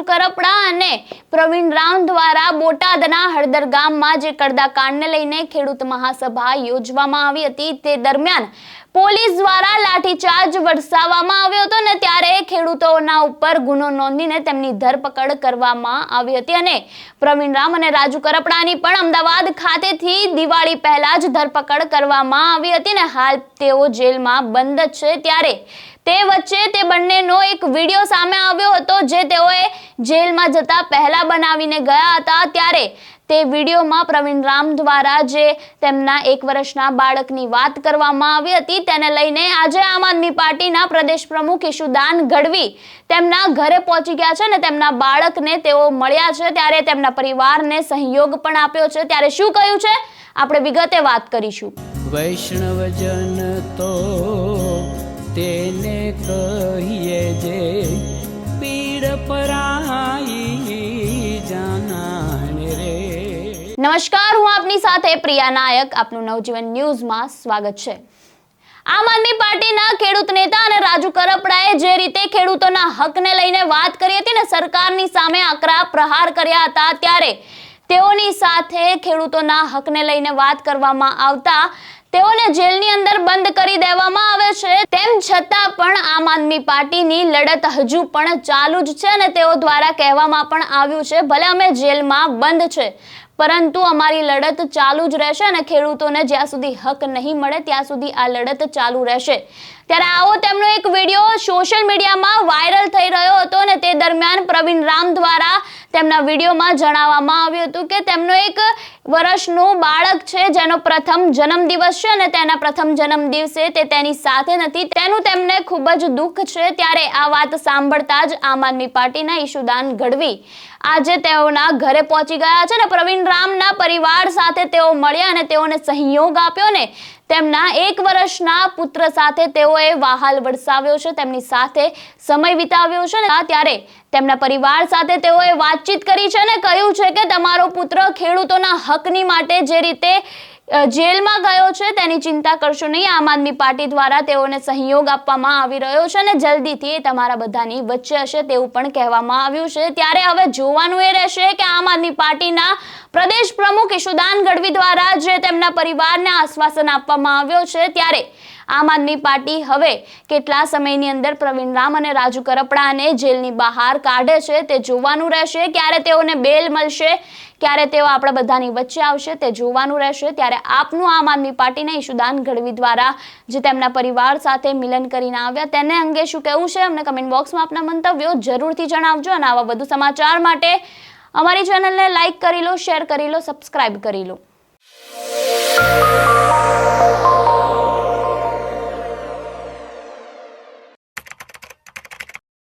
રાજુ કરપડા અને પ્રવીણ રામ દ્વારા બોટાદના હળદર ગામમાં જે કડદાકાંડને લઈને ખેડૂત મહાસભા યોજવામાં આવી હતી, તે દરમિયાન પોલીસ દ્વારા લાઠીચાર્જ વરસાવવામાં આવ્યો હતો ને ત્યારે ખેડૂતોના ઉપર ગુનો નોંધીને તેમની ધરપકડ કરવામાં આવી હતી અને પ્રવીણ રામ અને રાજુ કરપડાની પણ અમદાવાદ ખાતેથી દિવાળી પહેલા જ ધરપકડ કરવામાં આવી હતી ને હાલ તેઓ જેલમાં બંધ છે. ત્યારે તે વચ્ચે તે બંનેનો એક વીડિયો સામે આવ્યો હતો જે તેઓએ જેલમાં જતા પહેલા બનાવીને ગયા હતા. ત્યારે તે વિડીયોમાં પ્રવીણ રામ દ્વારા જે તેમના એક વર્ષના બાળકની વાત કરવામાં આવી હતી, તેને લઈને આજે આમ આદમી પાર્ટીના પ્રદેશ પ્રમુખ ઈશુદાન ગઢવી તેમના ઘરે પહોંચી ગયા છે અને તેમના બાળકને તેઓ મળ્યા છે. ત્યારે તેમના પરિવારને સહયોગ પણ આપ્યો છે. ત્યારે શું કહ્યું છે? આપણે વિગતે વાત કરીશું. વૈષ્ણવજન તો તેને કહીએ જે નમસ્કાર, હું આપની સાથે પ્રિયા નાયક. આપનું નવજીવન ન્યૂઝમાં સ્વાગત છે. આમ આદમી પાર્ટીના ખેડૂત નેતા અને રાજુ કરપડાએ જે રીતે ખેડૂતોના હકને લઈને વાત કરી હતી ને સરકારની સામે આકરા પ્રહાર કર્યા હતા, ત્યારે તેઓની સાથે ખેડૂતોના હકને લઈને વાત કરવામાં આવતા તેઓને જેલની અંદર બંધ કરી દેવામાં આવે છે. તેમ છતાં પણ આમ આદમી પાર્ટીની લડત હજુ પણ ચાલુ જ છે અને તેઓ દ્વારા કહેવામાં પણ આવ્યું છે, ભલે અમે જેલમાં બંધ છે પરંતુ અમારી લડત ચાલુ જ રહેશે અને ખેડૂતોને જ્યાં સુધી હક નહીં મળે, ત્યાં સુધી આ લડત ચાલુ રહેશે. ત્યારે આવો તેમનો એક વીડિયો સોશિયલ મીડિયામાં વાયરલ થઈ રહ્યો હતો અને તે દરમિયાન પ્રવીણ રામ દ્વારા તેમના વિડીયોમાં જણાવવામાં આવ્યું હતું કે તેમનો એક વર્ષનું બાળક છે, જેનો પ્રથમ જન્મદિવસ છે અને તેના પ્રથમ જન્મ દિવસે તે તેની સાથે નથી. તેનું તેમને ખૂબ જ દુઃખ છે. ત્યારે આ વાત સાંભળતા જ આમ આદમી પાર્ટીના ઈશુદાન ગઢવી આજે તેઓના ઘરે પહોંચી ગયા છે ને પ્રવીણ રામના પરિવાર સાથે તેઓ મળ્યા અને તેઓને સહયોગ આપ્યો ને તેમના એક વર્ષના પુત્ર સાથે તેઓએ વાહાલ વરસાવ્યો છે. તેમની સાથે સમય વિતાવ્યો છે ને ત્યારે તેમના પરિવાર સાથે તેઓએ વાતચીત કરી છે અને કહ્યું છે કે તમારો પુત્ર ખેડૂતોના હકની માટે જે રીતે જેલમાં ગયો છે તેની ચિંતા કરશો નહીં. આમ આદમી પાર્ટી દ્વારા તેઓને સહયોગ આપવામાં આવી રહ્યો છે અને જલ્દીથી તમારા બધાની વચ્ચે હશે તેવું પણ કહેવામાં આવ્યું છે. ત્યારે હવે જોવાનું એ રહેશે કે આમ આદમી પાર્ટીના પ્રદેશ પ્રમુખ ઈશુદાન ગઢવી દ્વારા જે તેમના પરિવારને આશ્વાસન આપવામાં આવ્યો છે ત્યારે આમ આદમી પાર્ટી હવે કેટલા સમયની અંદર પ્રવીણ રામ અને રાજુ કરપડાને જેલની બહાર કાઢે છે તે જોવાનું રહેશે. ક્યારે તેઓને બેલ મળશે, ક્યારે તેઓ આપણા બધાની વચ્ચે આવશે તે જોવાનું રહેશે. ત્યારે આપનું આમ આદમી પાર્ટીને ઈશુદાન ગઢવી દ્વારા જે તેમના પરિવાર સાથે મિલન કરીને આવ્યા તેને અંગે શું કહેવું છે? અમને કમેન્ટ બોક્સમાં આપના મંતવ્યો જરૂરથી જણાવજો અને આવા વધુ સમાચાર માટે અમારી ચેનલને લાઈક કરી લો શેર કરી લો સબસ્ક્રાઇબ કરી લો.